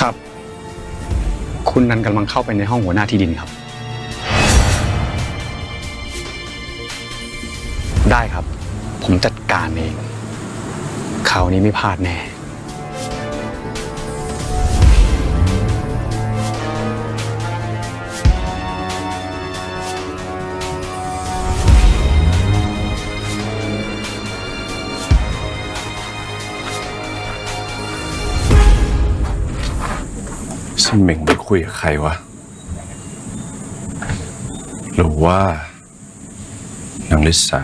ครับ คุณนันกำลังเข้าไปในห้องหัวหน้าที่ดินครับ ได้ครับ ผมจัดการเองคราวนี้ไม่พลาดแน่ ฉันเหม่งไปคุยกับใครวะ หรือว่านางลิสา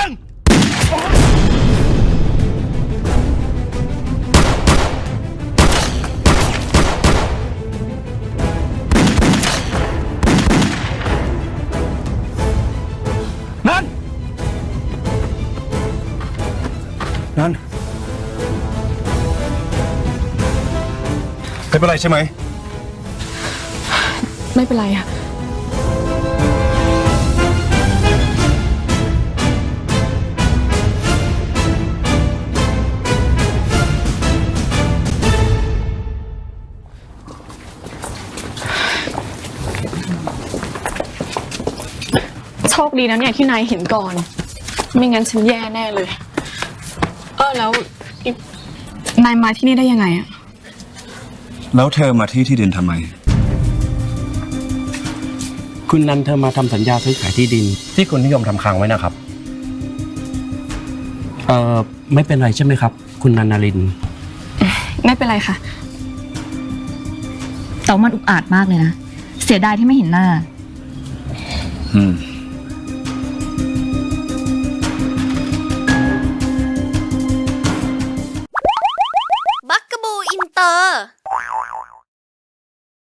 ังนั่น นั่น ไม่เป็นไรใช่ไหม ไม่เป็นไรค่ะ โชคดีนะเนี่ยที่นายเห็นก่อน ไม่งั้นฉันแย่แน่เลย เออแล้วอีนายมาที่นี่ได้ยังไงอะแล้วเธอมาที่ที่ดินทำไม คุณนันเธอมาทำสัญญาซื้อขายที่ดิน ที่คุณนิยมทำค้างไว้นะครับ เอ่อ ไม่เป็นไรใช่ไหมครับ คุณนันนารินทร์ไม่เป็นไรค่ะ แต่ว่ามันอุกอาจมากเลยนะ เสียดายที่ไม่เห็นหน้า อืม